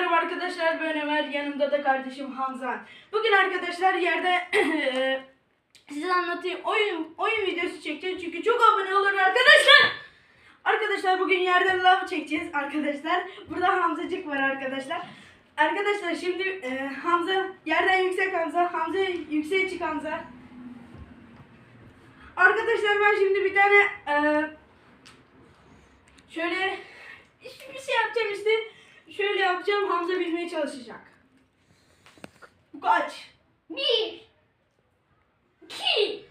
merhaba arkadaşlar ben Ömer yanımda da kardeşim Hamza. Bugün arkadaşlar yerde size anlatayım oyun oyun videosu çekeceğiz çünkü çok abone olur arkadaşlar. Arkadaşlar bugün yerden lav çekeceğiz arkadaşlar. Burada Hamzacık var arkadaşlar. Arkadaşlar şimdi e, Hamza yerden yüksek Hamza. Hamza yükseğe çık Hamza. Arkadaşlar ben şimdi bir tane e, şöyle bir şey yapacağım işte. Yapacağım Hamza bilmeye çalışacak. Bu kaç? Bir, iki,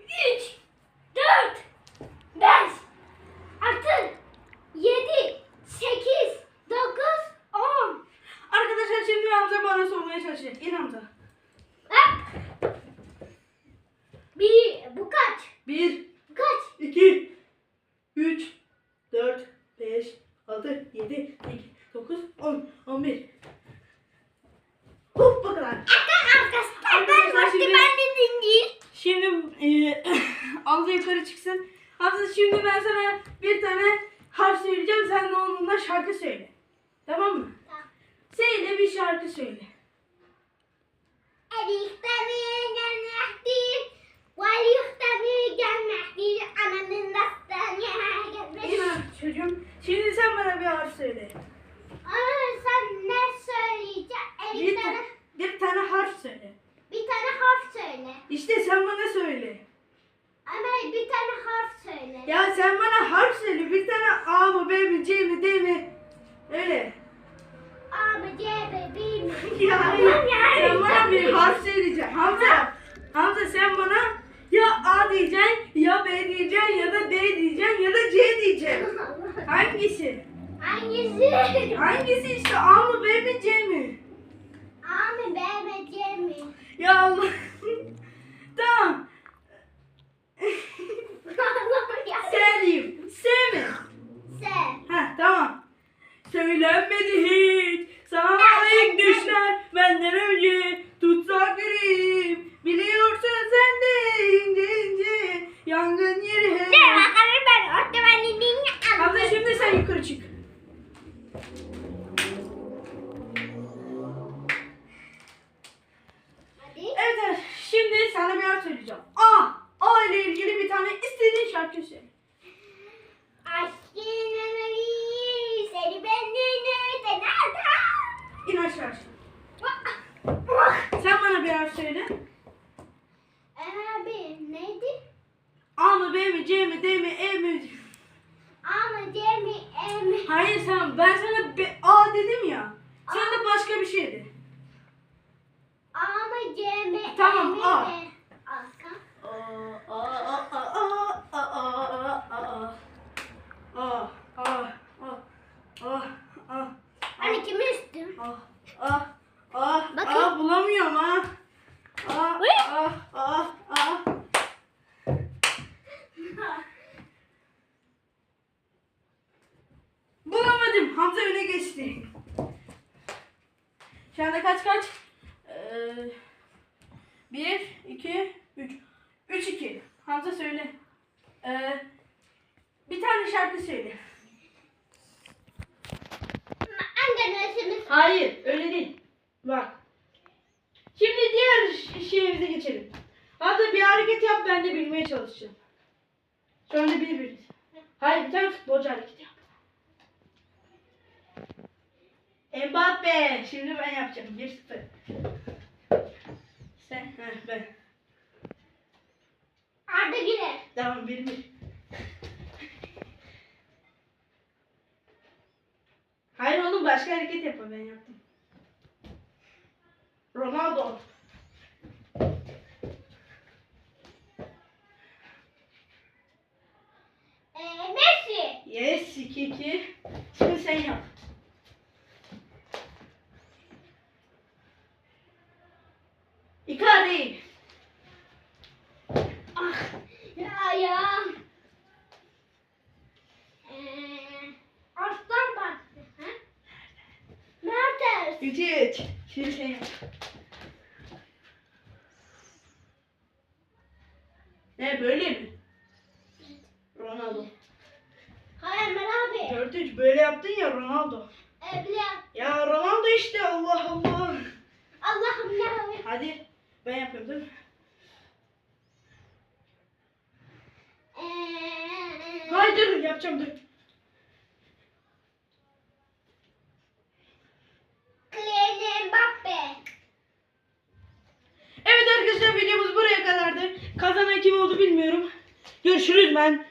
üç, dört, beş, altı, yedi, sekiz, dokuz, on. Arkadaşlar şimdi Hamza bana sormaya çalışacak. İn Hamza. Hop. Bir, bu kaç? 1, Bu kaç? 2, 3, 4, 5, 6, 7, 8, 9, 10, 11. Hop bakalım. Arkadaşlar Arkadaşlar ben şimdi- ben de dinleyeyim. Şimdi e, Hamza yukarı çıksın. Hamza şimdi ben sana bir tane harf söyleyeceğim. Sen de onunla şarkı söyle. Tamam mı? Tamam. Söyle bir şarkı söyle. Erikten gelmektir. Valihten gelmektir. Ananın dastan İyi gelmektir. mi çocuğum? Şimdi sen bana bir harf söyle. Aa, sen ne söyleyeceksin? Bir, Erikten ta- bir tane harf söyle. bir tane harf söyle. İşte sen bana söyle. Ama bir tane harf söyle. Ya sen bana harf söyle. Bir tane A mı B mi C mi D mi? Öyle. A mı C mi B mi? Ya. Sen bana bir harf söyleyeceksin. Hamza. Hamza sen bana ya A diyeceksin ya B diyeceksin ya da D diyeceksin ya da C diyeceksin. Hangisi? Hangisi? Hangisi işte A mı B mi C mi? A mı B mi C mi? Ya Allah. tamam. Sevdiyim. S mi? Sen. Heh tamam. Söylenmedi hiç. Sana layık düşler benden önce tutsak yüreğim. Biliyorsun sen de ince ince yangın yeri. Ne bakalım ben orada ben dinleyeyim. Hamza şimdi sen yukarı çık. Hadi. Evet şimdi sana bir harf söyleyeceğim. A. A ile ilgili bir tane istediğin şarkı söyle. Aşkın ömrü seni benden öte İn aşağı aşağı. Sen bana bir harf söyle. Abi neydi? A B mi C mi D mi E mi? A mı C mi E mi? Hayır sen ben sana B, A dedim ya. Sen de başka bir şey de. A mı C mi Tamam, E mi? A. mi? Arka. A A A A A A A A A A A Hani kimi üstüm? A A A Bakayım. A bulamıyorum ha. A Uy. A A A Bulamadım. Hamza öne geçti. Şu anda kaç kaç? Ee, bir, iki, üç. Üç, iki. Hamza söyle. Ee, bir tane şarkı söyle. Nösümüz. Hayır, öyle değil. Bak. Şimdi diğer şeyimize geçelim. Hamza bir hareket yap, ben de bilmeye çalışacağım. Şu anda bir biriz. Hayır, bir tane futbolcu hareketi yap. Mbappe. Şimdi ben yapacağım. 1-0. Sen, heh, ben. Arda Güler. Tamam, 1-1. Hayır oğlum başka hareket yapma ben yaptım. Ronaldo. Ee, Messi. Yes 2-2. Şimdi sen yap. Icardi. Ah. Ya ya. Ee, Arslan Partisi. Ha? 3-3. Şimdi sen yap. Ne böyle mi? Ronaldo. Hayır Ömer abi. 4-3 böyle yaptın ya Ronaldo. Evliya. Ya Ronaldo Allah'ım ya. Hadi. Ben yapıyorum değil mi? Hayır dur yapacağım dur. Görüşürüz ben.